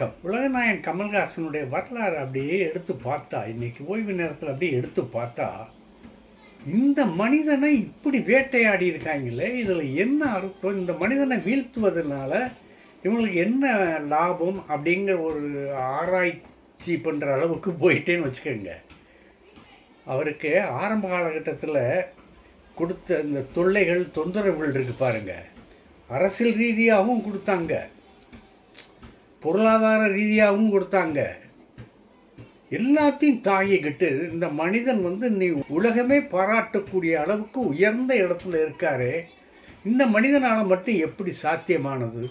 வணக்கம். உலகநாயன் கமல்ஹாசனுடைய வரலாறு அப்படியே எடுத்து பார்த்தா இன்னைக்கு ஓய்வு நேரத்தில் அப்படியே எடுத்து பார்த்தா இந்த மனிதனை இப்படி வேட்டையாடி இருக்காங்களே இதில் என்ன அர்த்தம்? இந்த மனிதனை வீழ்த்துவதனால இவங்களுக்கு என்ன லாபம் அப்படிங்கிற ஒரு ஆராய்ச்சி பண்ணுற அளவுக்கு போயிட்டேன்னு வச்சுக்கோங்க. அவருக்கு ஆரம்ப காலகட்டத்தில் கொடுத்த இந்த தொல்லைகள் தொந்தரவுகள் இருக்கு பாருங்கள் அரசியல் ரீதியாகவும் கொடுத்தாங்க. பொருளாதார ரீதியாகவும் கொடுத்தாங்க. எல்லாத்தையும் தாங்கிக்கிட்டு இந்த மனிதன் வந்து நீ உலகமே பாராட்டக்கூடிய அளவுக்கு உயர்ந்த இடத்துல இருக்காரே. இந்த மனிதனால் மட்டும் எப்படி சாத்தியமானது?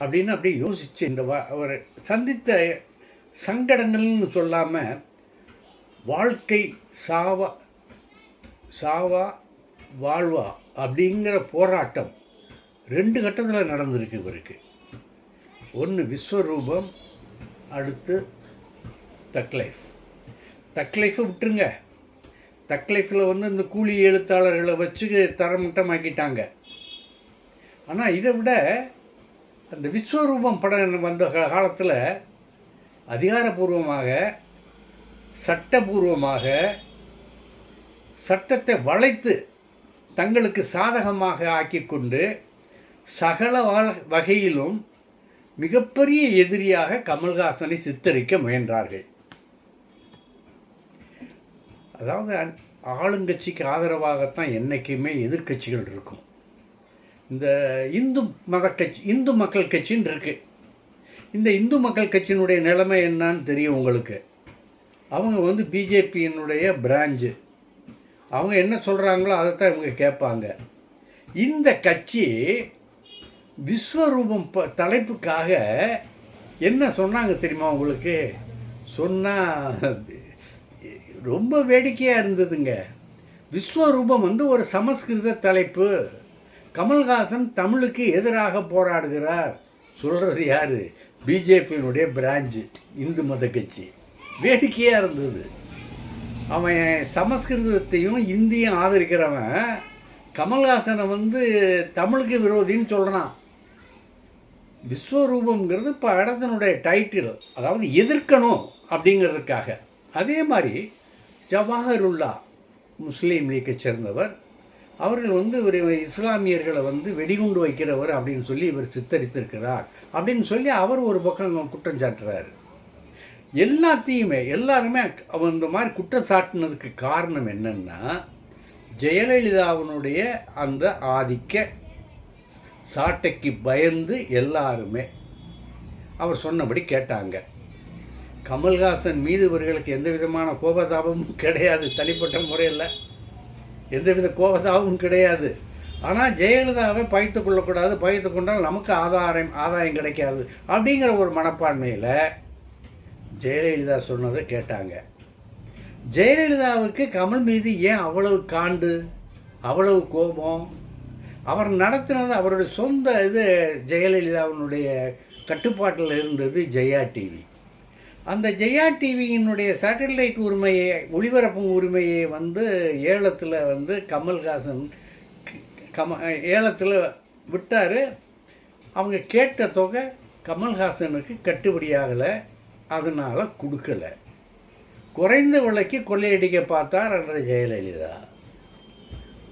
அப்படின்னு அப்படியே யோசிச்சு இந்த அவர் சந்தித்த சங்கடங்கள்னு சொல்லாமல் வாழ்க்கை சாவா சாவா வாழ்வா அப்படிங்கிற போராட்டம் ரெண்டு கட்டத்தில் நடந்திருக்கு இவருக்கு. ஒன்று விஸ்வரூபம் அடுத்து தக்லைஃப் தக்லைஃபை விட்டுருங்க. தக்லைஃபில் வந்து இந்த கூலி எழுத்தாளர்களை வச்சு தரமட்டமாக்கிட்டாங்க. ஆனால் இதை விட அந்த விஸ்வரூபம் படம் வந்த காலத்தில் அதிகாரபூர்வமாக சட்டபூர்வமாக சட்டத்தை வளைத்து தங்களுக்கு சாதகமாக ஆக்கிக்கொண்டு சகல வகையிலும் மிகப்பெரிய எதிரியாக கமல்ஹாசனை சித்தரிக்க முயன்றார்கள். அதாவது ஆளுங்கட்சிக்கு ஆதரவாகத்தான் என்றைக்குமே எதிர்க்கட்சிகள் இருக்கும். இந்த இந்து மத கட்சி இந்து மக்கள் கட்சின்னு இருக்குது இந்த இந்து மக்கள் கட்சியினுடைய நிலைமை என்னன்னு தெரியும் உங்களுக்கு. அவங்க வந்து பிஜேபியினுடைய பிராஞ்சு. அவங்க என்ன சொல்கிறாங்களோ அதைத்தான் இவங்க கேட்பாங்க. இந்த கட்சி விஸ்வரூபம் ப தலைப்புக்காக என்ன சொன்னாங்க தெரியுமா உங்களுக்கு? சொன்னால் ரொம்ப வேடிக்கையாக இருந்ததுங்க. விஸ்வரூபம் வந்து ஒரு சமஸ்கிருத தலைப்பு. கமல்ஹாசன் தமிழுக்கு எதிராக போராடுகிறார். சொல்கிறது யார்? பிஜேபியினுடைய பிராஞ்சு இந்து மத கட்சி. வேடிக்கையாக இருந்தது. அவன் சமஸ்கிருதத்தையும் இந்தியும் ஆதரிக்கிறவன் கமல்ஹாசனை வந்து தமிழுக்கு விரோதின்னு சொல்கிறான் விஸ்வரூபங்கிறது இப்போ இடத்தினுடைய டைட்டில் அதாவது எதிர்க்கணும் அப்படிங்கிறதுக்காக. அதே மாதிரி ஜவாஹருல்லா முஸ்லீம் லீக்கை சேர்ந்தவர். அவர்கள் வந்து இவர் இஸ்லாமியர்களை வந்து வெடிகுண்டு வைக்கிறவர் அப்படின்னு சொல்லி இவர் சித்தரித்திருக்கிறார் அப்படின்னு சொல்லி அவர் ஒரு பக்கம் குற்றம் சாட்டுறாரு. எல்லாத்தையுமே எல்லாருமே அவன் இந்த மாதிரி குற்றம் சாட்டினதுக்கு காரணம் என்னென்னா ஜெயலலிதாவினுடைய அந்த ஆதிக்க சாட்டைக்கு பயந்து எல்லாருமே. அவர் சொன்னபடி கேட்டாங்க. கமல்ஹாசன் மீது இவர்களுக்கு எந்த விதமான கோபதாபமும் கிடையாது தனிப்பட்ட முறையில். எந்தவித கோபதாபமும் கிடையாது. ஆனால் ஜெயலலிதாவை பகைத்து கொள்ளக்கூடாது பகைத்து கொண்டால் நமக்கு ஆதாரம் ஆதாயம் கிடைக்காது அப்படிங்கிற ஒரு மனப்பான்மையில் ஜெயலலிதா சொன்னதை கேட்டாங்க. ஜெயலலிதாவுக்கு கமல் மீது ஏன் அவ்வளவு காண்டு அவ்வளவு கோபம்? அவர் நடத்தினது அவருடைய சொந்த இது ஜெயலலிதாவினுடைய கட்டுப்பாட்டில் இருந்தது ஜெயா டிவி. அந்த ஜெயா டிவியினுடைய சேட்டலைட் உரிமையை ஒளிபரப்பும் உரிமையை வந்து ஏலத்தில் வந்து கமல்ஹாசன் கம ஏலத்தில் விட்டார். அவங்க கேட்ட தொகை கமல்ஹாசனுக்கு கட்டுப்படியாகலை அதனால் கொடுக்கல. குறைந்த விலைக்கு கொள்ளையடிக்க பார்த்தார் என்ற ஜெயலலிதா.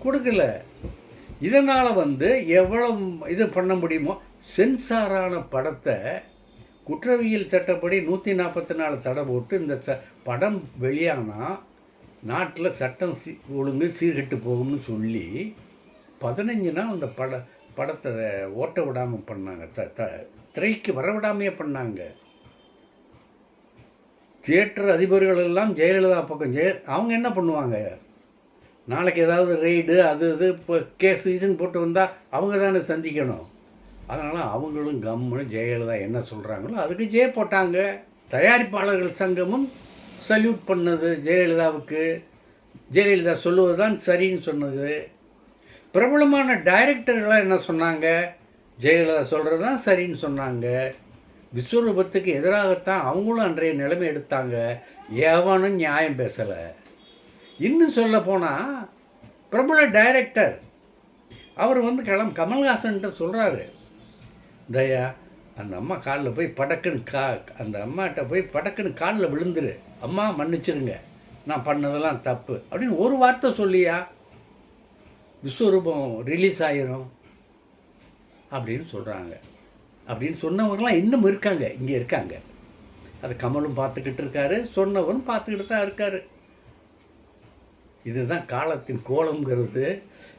கொடுக்கல. இதனால் வந்து எவ்வளவு இது பண்ண முடியுமோ சென்சாரான படத்தை குற்றவியல் சட்டப்படி நூற்றி நாற்பத்தி நாலு தடை போட்டு இந்த ச படம் வெளியானால் நாட்டில் சட்டம் சீ ஒழுங்கு சீர்கெட்டு போகும்னு சொல்லி பதினஞ்சு நாள் அந்த பட படத்தை ஓட்ட விடாமல் பண்ணாங்க. த த திரைக்கு வர விடாமையே பண்ணாங்க. தியேட்டர் அதிபர்கள் எல்லாம் ஜெயலலிதா பக்கம் ஜெய அவங்க என்ன பண்ணுவாங்க? நாளைக்கு ஏதாவது ரெய்டு அது இது இப்போ கேஸ் சீசன் போட்டு வந்தால் அவங்க தானே சந்திக்கணும். அதனால் அவங்களும் கம்முன்னு ஜெயலலிதா என்ன சொல்கிறாங்களோ அதுக்கு ஜெய போட்டாங்க. தயாரிப்பாளர்கள் சங்கமும் சல்யூட் பண்ணது ஜெயலலிதாவுக்கு. ஜெயலலிதா சொல்லுவது தான் சரின்னு சொன்னது. பிரபலமான டைரக்டர்களாக என்ன சொன்னாங்க? ஜெயலலிதா சொல்கிறது தான் சரின்னு சொன்னாங்க. விஸ்வரூபத்துக்கு எதிராகத்தான் அவங்களும் அன்றைய நிலைமை எடுத்தாங்க. எவனும் நியாயம் பேசலை. இன்னும் சொல்ல போனால் பிரபல டைரக்டர் அவர் வந்து கிளம் கமல்ஹாசன்கிட்ட சொல்கிறாரு தயா அந்த அம்மா காலில் போய் படக்குன்னு கா அந்த அம்மாட்ட போய் படக்குன்னு காலில் விழுந்துரு. அம்மா மன்னிச்சிருங்க. நான் பண்ணதெல்லாம் தப்பு. அப்படின்னு ஒரு வார்த்தை சொல்லியா? விஸ்வரூபம் ரிலீஸ் ஆயிரும் அப்படின்னு சொல்கிறாங்க அப்படின்னு சொன்னவங்களாம் இன்னும் இருக்காங்க இங்கே இருக்காங்க. அது கமலும் பார்த்துக்கிட்டு இருக்காரு சொன்னவரும் பார்த்துக்கிட்டு தான் இருக்காரு. இதுதான் காலத்தின் கோலம்ங்கிறது.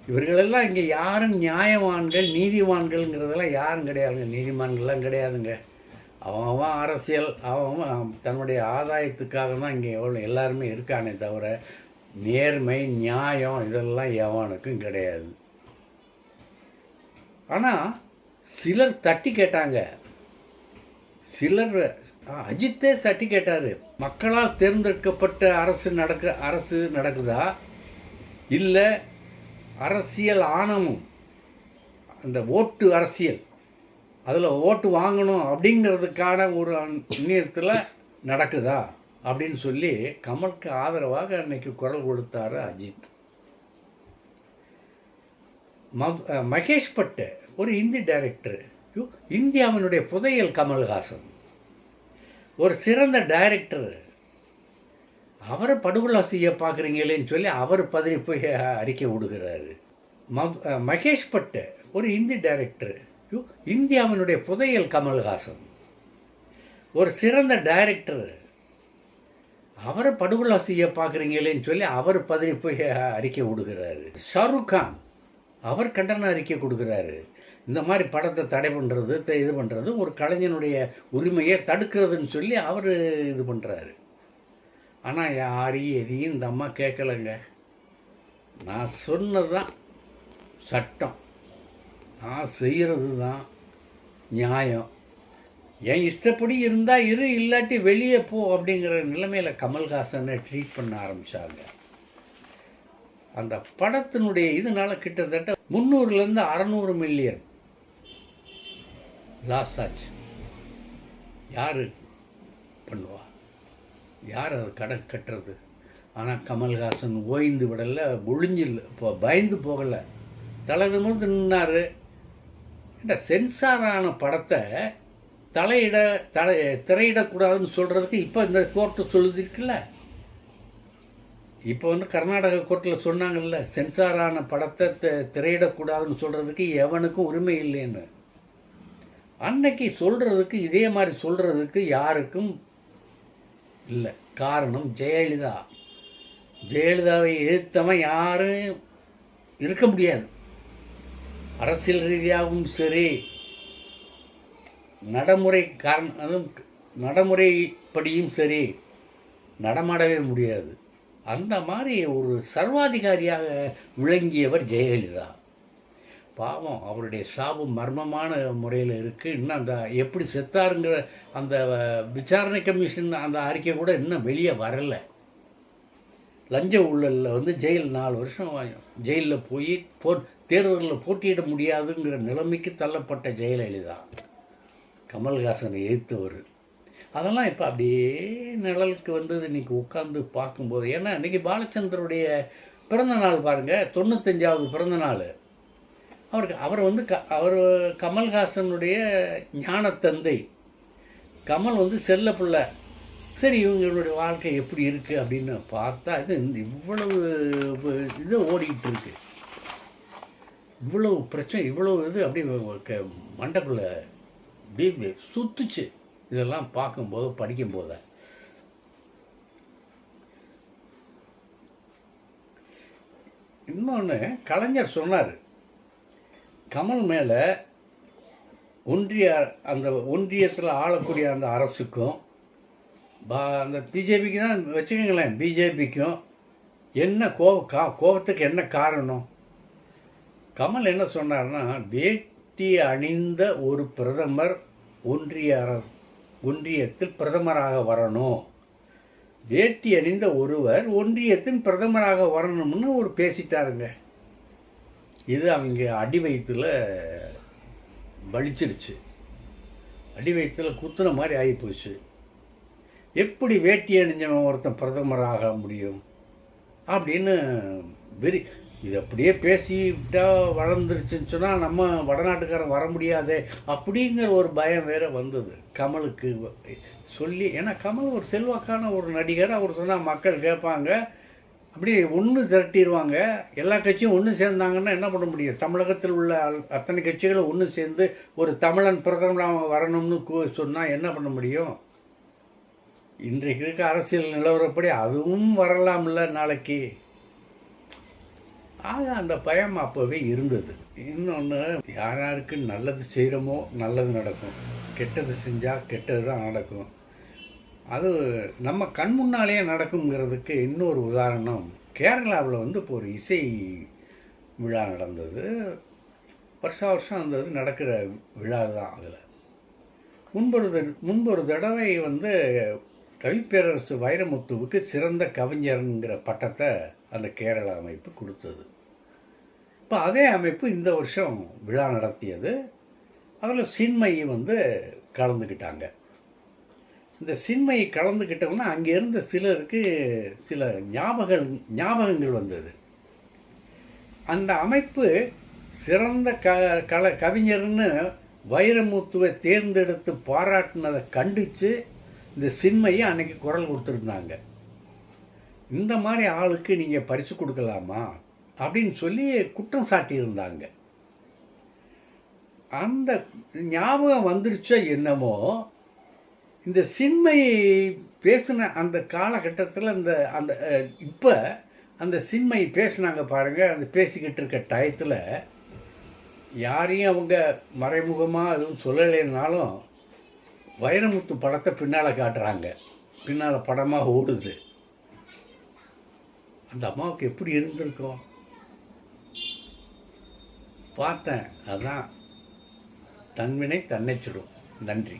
இவர்களெல்லாம் இங்கே யாரும் நியாயவான்கள் நீதிவான்கள்ங்கிறதெல்லாம் யாரும் கிடையாதுங்க. நீதிமான்கள்லாம் கிடையாதுங்க. அவன் அரசியல் அவன் தன்னுடைய ஆதாயத்துக்காக தான் இங்கே எவ்வளோ எல்லாருமே இருக்கானே தவிர நேர்மை நியாயம் இதெல்லாம் எவனுக்கும் கிடையாது. ஆனால் சிலர் தட்டி கேட்டாங்க. சிலர் அஜித்தே சட்டி கேட்டார். மக்களால் தேர்ந்தெடுக்கப்பட்ட அரசு நடக்க அரசு நடக்குதா? இல்லை அரசியல் ஆணவம் அந்த ஓட்டு அரசியல் அதில் ஓட்டு வாங்கணும் அப்படிங்கிறதுக்கான ஒரு நேரத்தில் நடக்குதா? அப்படின்னு சொல்லி கமலுக்கு ஆதரவாக அன்னைக்கு குரல் கொடுத்தார் அஜித். மகேஷ் பட்டு ஒரு ஹிந்தி டைரக்டர். இந்தியாவினுடைய புதையல் கமல்ஹாசன். ஒரு சிறந்த டைரக்டர் அவரை படுகொலை செய்ய பார்க்குறீங்களேன்னு சொல்லி அவர் பதறி போய் அறிக்கை விடுகிறாரு. மகேஷ் பட்டு ஒரு இந்தி டைரக்டர் ஐயோ, இந்தியாவினுடைய புதையல் கமல்ஹாசன். ஒரு சிறந்த டைரக்டர் அவரை படுகொலை செய்ய பார்க்குறீங்களேன்னு சொல்லி அவர் பதறி போய் அறிக்கை விடுகிறாரு. ஷாருக் கான் அவர் கண்டன அறிக்கை கொடுக்குறாரு. இந்த மாதிரி படத்தை தடை பண்ணுறது இது பண்ணுறது ஒரு கலைஞனுடைய உரிமையை தடுக்கிறதுன்னு சொல்லி அவர் இது பண்ணுறாரு ஆனால் யாரையும் எதையும் இந்த அம்மா கேட்கலைங்க. நான் சொன்னது தான் சட்டம். நான் செய்கிறது தான் நியாயம். என் இஷ்டப்படி இருந்தால் இரு இல்லாட்டி வெளியே போ அப்படிங்கிற நிலைமையில் கமல்ஹாசனை ட்ரீட் பண்ண ஆரம்பித்தாங்க அந்த படத்தினுடைய இதனால் கிட்டத்தட்ட முந்நூறுலேருந்து அறநூறு மில்லியன் லாஸ் ஆச்சு யார் பண்ணுவா? யார் அது கடன் கட்டுறது? ஆனால் கமல்ஹாசன் ஓய்ந்து விடலை ஒழிஞ்சில்லை இப்போ பயந்து போகலை. தலை நிமிர்ந்து நின்னார். இந்த சென்சாரான படத்தை தலையிட தலை திரையிடக்கூடாதுன்னு சொல்கிறதுக்கு இப்போ இந்த கோர்ட்டு சொல்லுதிருக்குல்ல இப்போ வந்து கர்நாடக கோர்ட்டில் சொன்னாங்கல்ல சென்சாரான படத்தை திரையிடக்கூடாதுன்னு சொல்கிறதுக்கு எவனுக்கும் உரிமை இல்லைன்னு. அன்னைக்கு சொல்கிறதுக்கு இதே மாதிரி சொல்கிறதுக்கு யாருக்கும் இல்லை. காரணம் ஜெயலலிதா. ஜெயலலிதாவை எதிர்த்தவன் யாரும் இருக்க முடியாது. அரசியல் ரீதியாகவும் சரி நடைமுறை காரணம் அதுவும் நடைமுறைப்படியும் சரி நடமாடவே முடியாது. அந்த மாதிரி ஒரு சர்வாதிகாரியாக விளங்கியவர் ஜெயலலிதா. பாவம் அவருடைய சாவு மர்மமான முறையில் இருக்குது இன்னும் அந்த எப்படி செத்தாருங்கிற அந்த விசாரணை கமிஷன் அந்த அறிக்கை கூட இன்னும் வெளியே வரலை. லஞ்ச ஊழலில் வந்து ஜெயில் நாலு வருஷம் ஜெயிலில் போய் போ தேர்தலில் போட்டியிட முடியாதுங்கிற நிலைமைக்கு தள்ளப்பட்ட ஜெயலலிதா. கமல்ஹாசனை எதிர்த்தவர். அதெல்லாம் இப்போ அப்படியே நிழலுக்கு வந்தது இன்றைக்கி உட்காந்து பார்க்கும்போது. ஏன்னா இன்றைக்கி பாலச்சந்தருடைய பிறந்த நாள் பாருங்கள் தொண்ணூத்தஞ்சாவது பிறந்த நாள். அவருக்கு அவர் வந்து க அவர் கமல்ஹாசனுடைய ஞானத்தந்தை. கமல் வந்து செல்ல பிள்ளை. சரி இவங்களுடைய வாழ்க்கை எப்படி இருக்குது அப்படின்னு பார்த்தா இது இந்த இவ்வளவு இது ஓடிக்கிட்டு இருக்கு. இவ்வளவு பிரச்சனை இவ்வளவு இது அப்படியே க- அப்படியே சுத்துச்சு. இதெல்லாம் பார்க்கும்போது படிக்கும்போது. இன்னொன்று கலைஞர் சொன்னார் கமல் மேலே ஒன்றிய அந்த ஒன்றியத்தில் ஆளக்கூடிய அந்த அரசுக்கும் பா அந்த பிஜேபிக்கு தான் வச்சுக்கோங்களேன் பிஜேபிக்கும் என்ன கோ கா கோபத்துக்கு என்ன காரணம்? கமல் என்ன சொன்னார்னா வேட்டி அணிந்த ஒரு பிரதமர் ஒன்றிய அரசு ஒன்றியத்தில் பிரதமராக வரணும். வேட்டி அணிந்த ஒருவர் ஒன்றியத்தின் பிரதமராக வரணும்னு ஒரு பேசிட்டாருங்க. இது அவங்க அடி வயிற்றுல வலிச்சிருச்சு அடி வயிற்றுல குத்துன மாதிரி ஆகிப்போச்சு எப்படி வேட்டி அணிஞ்சவன் ஒருத்தன் பிரதமராக முடியும்? அப்படின்னு வெறி இது அப்படியே பேசிவிட்டா வளர்ந்துருச்சுன்னு சொன்னால் நம்ம வடநாட்டுக்காரன் வர முடியாதே அப்படிங்கிற ஒரு பயம் வேற வந்தது. கமலுக்கு சொல்லி ஏன்னா கமல் ஒரு செல்வாக்கான ஒரு நடிகர். அவர் சொன்னால் மக்கள் கேட்பாங்க. அப்படியே ஒன்று திரட்டிடுவாங்க எல்லா கட்சியும் ஒன்று சேர்ந்தாங்கன்னா என்ன பண்ண முடியும்? தமிழகத்தில் உள்ள அல்- அத்தனை கட்சிகளும் ஒன்று சேர்ந்து ஒரு தமிழன் பிரதமராக வரணும்னு சொன்னால் என்ன பண்ண முடியும்? இன்றைக்கு இருக்க அரசியல் நிலவரப்படி அதுவும் வரலாம்ல நாளைக்கு. ஆக அந்த பயம் அப்போவே இருந்தது. இன்னொன்று யார் யாருக்கு நல்லது செய்கிறோமோ நல்லது நடக்கும். கெட்டது செஞ்சால் கெட்டது தான் நடக்கும். அது நம்ம கண் முன்னாலேயே நடக்குங்கிறதுக்கு இன்னொரு உதாரணம். கேரளாவில் வந்து இப்போ ஒரு இசை விழா நடந்தது. வருஷா வருஷம் அந்த இது நடக்கிற விழா தான் அதில். முன்பொரு தட- முன்பொரு தடவை வந்து கவிப்பேரரசு வைரமுத்துவுக்கு சிறந்த கவிஞருங்கிற பட்டத்தை அந்த கேரள அமைப்பு கொடுத்தது. இப்போ அதே அமைப்பு இந்த வருஷம் விழா நடத்தியது. அதில் சின்மையை வந்து கலந்துக்கிட்டாங்க. இந்த சின்மையை கலந்துக்கிட்டோம்னா அங்கே இருந்த சிலருக்கு சில ஞாபகங்கள் ஞாபகங்கள் வந்தது. அந்த அமைப்பு சிறந்த க கல கவிஞர்னு வைரமுத்துவை தேர்ந்தெடுத்து பாராட்டினதை கண்டித்து இந்த சின்மையை அன்னைக்கு குரல் கொடுத்துருந்தாங்க. இந்த மாதிரி ஆளுக்கு நீங்கள் பரிசு கொடுக்கலாமா? அப்படின்னு சொல்லி குற்றம் சாட்டியிருந்தாங்க. அந்த ஞாபகம் வந்துருச்சோ என்னமோ இந்த சின்மை பேசின அந்த காலகட்டத்தில் அந்த அந்த இப்போ அந்த சின்மை பேசுனாங்க பாருங்கள் அந்த பேசிக்கிட்டு இருக்க டயத்தில் யாரையும் அவங்க மறைமுகமாக எதுவும் சொல்லலைன்னாலும் வைரமுத்து படத்தை பின்னால் காட்டுறாங்க. பின்னால் படமாக ஓடுது. அந்த அம்மாவுக்கு எப்படி இருந்திருக்கும்? பார்த்தேன். அதான் தன்வினை தன்னை சுடும் நன்றி.